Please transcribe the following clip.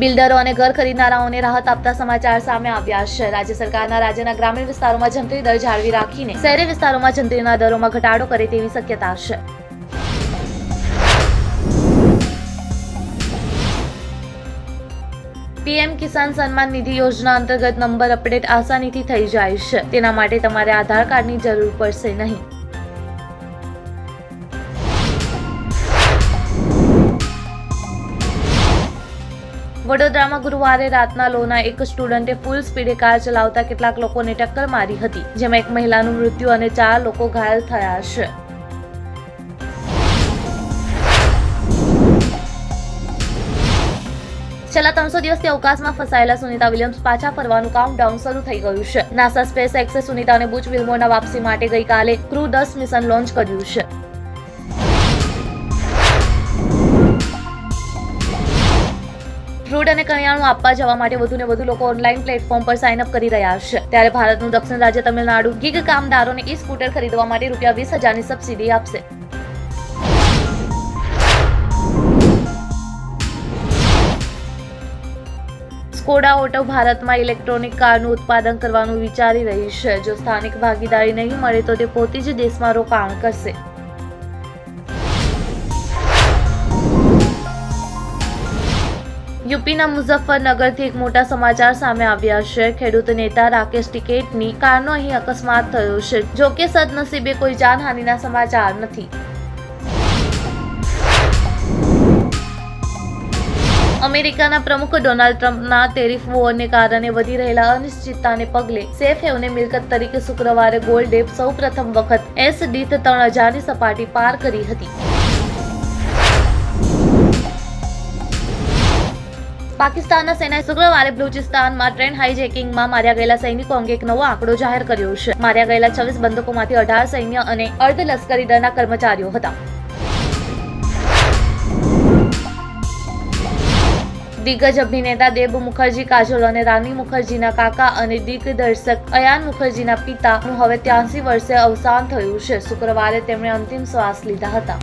બિલ્ડરો અને ઘર ખરીદનારાઓને રાહત આપતા સમાચાર સામે આવ્યા છે. રાજ્ય સરકારના રાજ્યના ગ્રામીણ વિસ્તારોમાં જંત્રી દર જાળવી રાખીને શહેરી વિસ્તારોમાં જંત્રીના દરોમાં ઘટાડો કરે તેવી શક્યતા છે. પીએમ કિસાન સન્માન નિધિ યોજના અંતર્ગત નંબર અપડેટ આસાનીથી થઈ જાય છે. તેના માટે તમારે આધાર કાર્ડની જરૂર પડશે નહીં. વડોદરામાં ગુરુવારે રાતના લોના એક સ્ટુડન્ટે ફૂલ સ્પીડે કાર ચલાવતા કેટલાક લોકોને ટક્કર મારી હતી, જેમાં એક મહિલાનું મૃત્યુ અને ચાર લોકો ઘાયલ થયા છે. છેલ્લા ત્રણસો દિવસથી અવકાશમાં ફસાયેલા સુનિતા વિલિયમ્સ પાછા ફરવાનું કાઉન્ટડાઉન શરૂ થઈ ગયું છે. નાસા સ્પેસ એક્સે સુનિતા અને બુચ વિલ્મોરના વાપસી માટે ગઈકાલે ક્રુ દસ મિશન લોન્ચ કર્યું છે. ફ્રૂટ અને કરિયાણું આપવા જવા માટે વધુ ને વધુ લોકો ઓનલાઈન પ્લેટફોર્મ પર સાઇન અપ કરી રહ્યા છે. ત્યારે ભારતનું દક્ષિણ રાજ્ય તમિલનાડુ ગીગ કામદારોને ઈ સ્કૂટર ખરીદવા માટે રૂપિયા વીસ હજારની સબસિડી આપશે. સ્કોડા ઓટો ભારતમાં ઇલેક્ટ્રોનિક કારનું ઉત્પાદન કરવાનું વિચારી રહી છે. જો સ્થાનિક ભાગીદારી નહીં મળે તો તે પોતે જ દેશમાં રોકાણ કરશે. યુપીના મુઝફ્ફરનગરથી એક મોટા સમાચાર સામે આવ્યા છે. ખેડૂત નેતા રાકેશ ટિકેટની કારનો અહીં અકસ્માત થયો છે. જો કે સદનસીબે કોઈ જાનહાનિના સમાચાર નથી. અમેરિકાના પ્રમુખ ડોનાલ્ડ ટ્રમ્પના ટેરિફ વોરને કારણે વધી રહેલા અનિશ્ચિતતાને પગલે સેફ હેવને મિલકત તરીકે શુક્રવારે ગોલ્ડે સૌ પ્રથમ વખત એસ ડીથ ત્રણ હજારની સપાટી પાર કરી હતી. પાકિસ્તાનના સેનાએ શુક્રવારે બલુચિસ્તાનમાં ટ્રેન હાઈજેકિંગમાં માર્યા ગયેલા સૈનિકો અંગે એક નવો આંકડો જાહેર કર્યો છે. માર્યા ગયેલા છવ્વીસ બંદૂકોમાંથી અઢાર સૈન્ય અને અર્ધ લશ્કરી દળના કર્મચારીઓ હતા. દિગ્ગજ અભિનેતા દેબ મુખર્જી, કાજોલ અને રાની મુખર્જીના કાકા અને દિગ્દર્શક અયાન મુખર્જીના પિતાનું હવે ત્યાંસી વર્ષે અવસાન થયું છે. શુક્રવારે તેમણે અંતિમ શ્વાસ લીધા હતા.